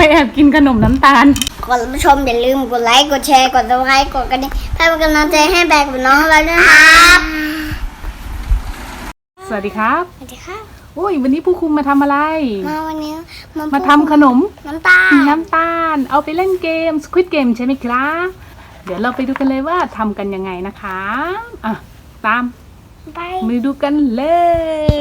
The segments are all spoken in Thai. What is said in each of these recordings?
ไม่แอบกินขนมน้ำตาลก่อนผู้ชมอย่าลืมกดไลค์กดแชร์กดซับสไครต์กดกระดิ่งเพื่อเป็นกำลังใจให้แบกกับน้องเราด้วยนะครับ สวัสดีครับสวัสดีครับโอ้ยวันนี้ผู้คุมมาทำอะไร มาวันนี้มาทำขนมน้ำตาลน้ำตาล เอาไปเล่นเกม Squid Game ใช่ไหมครับเดี๋ยวเราไปดูกันเลยว่าทำกันยังไงนะคะ อะ ตามไป มาดูกันเลย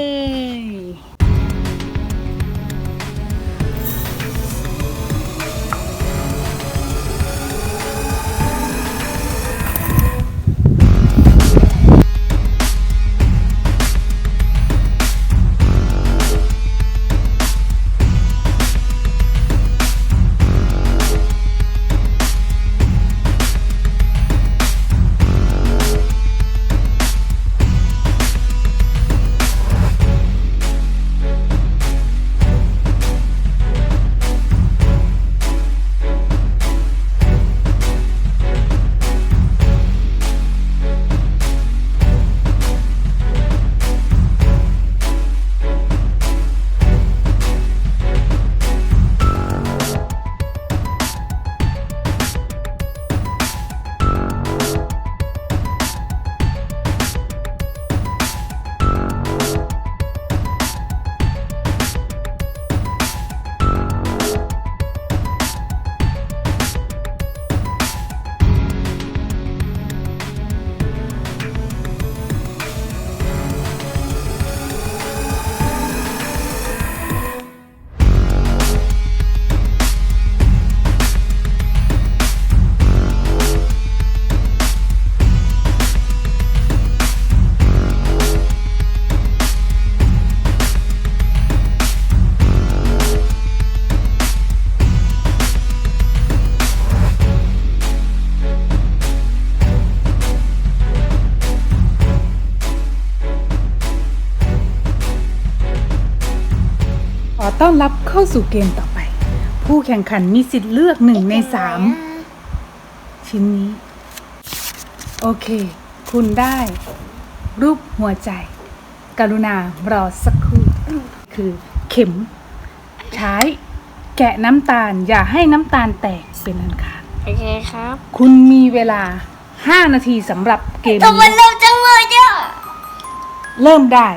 ต้อนรับเข้าสู่เกมต่อไป ผู้แข่งขันมีสิทธิ์เลือกหนึ่งในสามชิ้นนี้ โอเค คุณได้ รูปหัวใจ กรุณารอสักครู่ คือเข็ม ใช้ แกะน้ำตาล อย่าให้น้ำตาลแตกเป็นอันขาดโอเคครับ คุณมีเวลา 5 นาทีสำหรับเกมตัวมันนี้เร็วจังเลยอะ เริ่มได้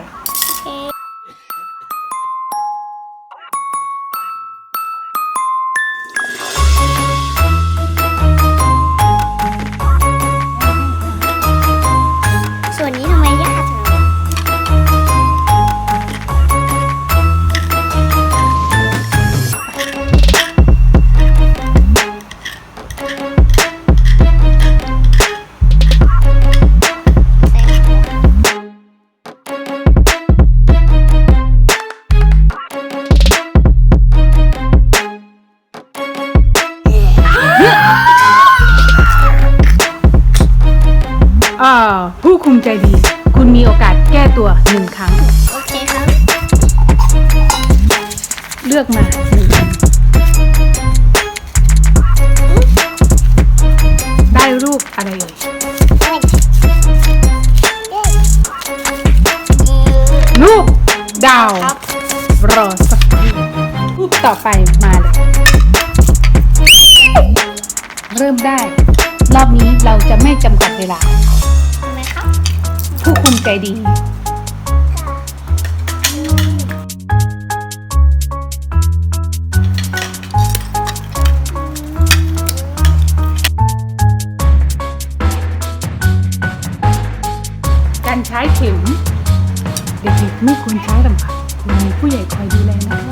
ใจดี คุณมีโอกาสแก้ตัวหนึ่งครั้ง โอเคครับ เลือกมาหนึ่งอันได้รูปอะไรเอ่ยรูปดาว ครับรอสักครู่รูปต่อไปมาเลย เริ่มได้ รอบนี้เราจะไม่จำกัดเวลา ใจดี การใช้เข็มเด็กๆไม่ควรใช้ลำพังคุณมีผู้ใหญ่คอยดูแลนะคะ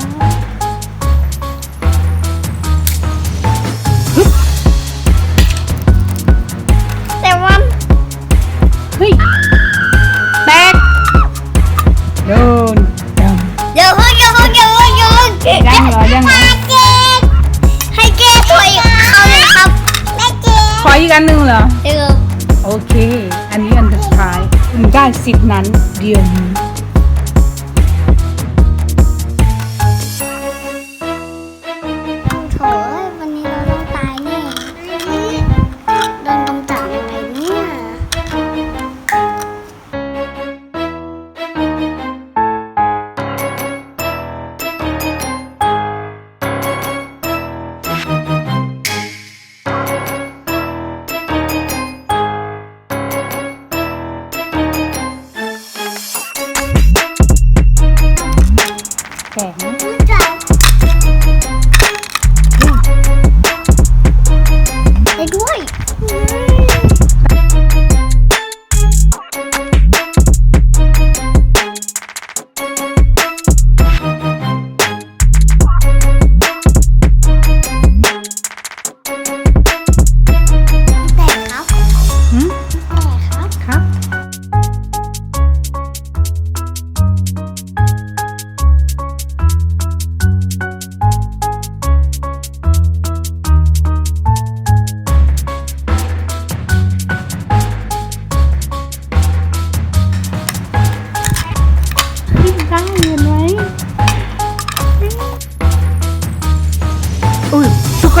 อีกอันหนึ่งเหรอโอเค อันนี้อันสุดท้าย คุณได้สิทธิ์นั้นเดียวนี้ ก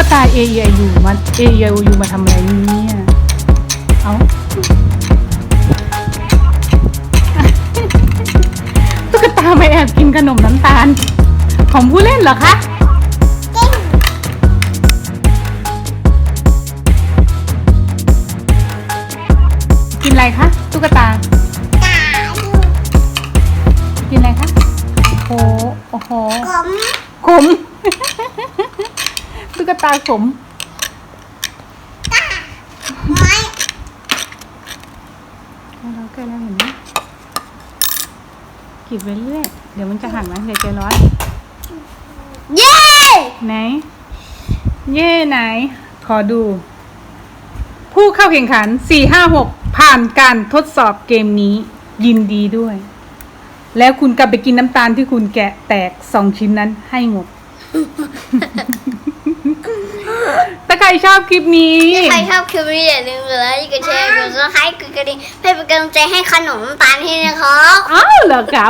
กตา A E I U มา A E I U มาทำอะไรเนี่ย เอาตุ๊กตามาแอบกินขนมน้ำตาล ของผู้เล่นเหรอคะกินอะไรคะตุ๊กตา ตุ๊กตาขมไม้ใกล้แล้วใกล้แล้วเห็นไหมกรีดไปเรื่อยเดี๋ยวมันจะหักนะเดี๋ยวใจร้อนเย้ไหน เย่ไหน ขอดู ผู้เข้าแข่งขัน456ผ่านการทดสอบเกมนี้ ยินดีด้วย แล้วคุณกลับไปกินน้ำตาลที่คุณแกะแตกสองชิ้นนั้นให้หมด ถ้าใครชอบคลิปนี้ใครชอบคลิปนี้อย่าลืมกดไลค์กดแชร์กดซับสไครต์กดกระดิ่งเพื่อเป็นกำลังใจให้ขนมน้ำตาลให้นะครับอ้าวเหรอครับ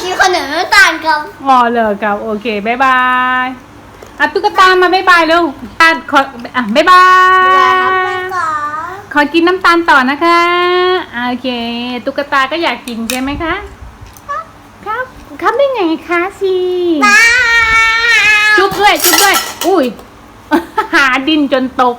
คิดขนมน้ำตาลครับอ๋อเหรอครับโอเคบายบายอะตุ๊กตามาบายบายเร็วอะขออะบายบายขอกินน้ำตาลต่อนะคะอะโอเค ตุ๊กตาก็อยากกินใช่ไหมคะ ครับ ครับได้ไงคะสิบายจุ๊บด้วยจุ๊บด้วย อุ้ย หาดินจนตก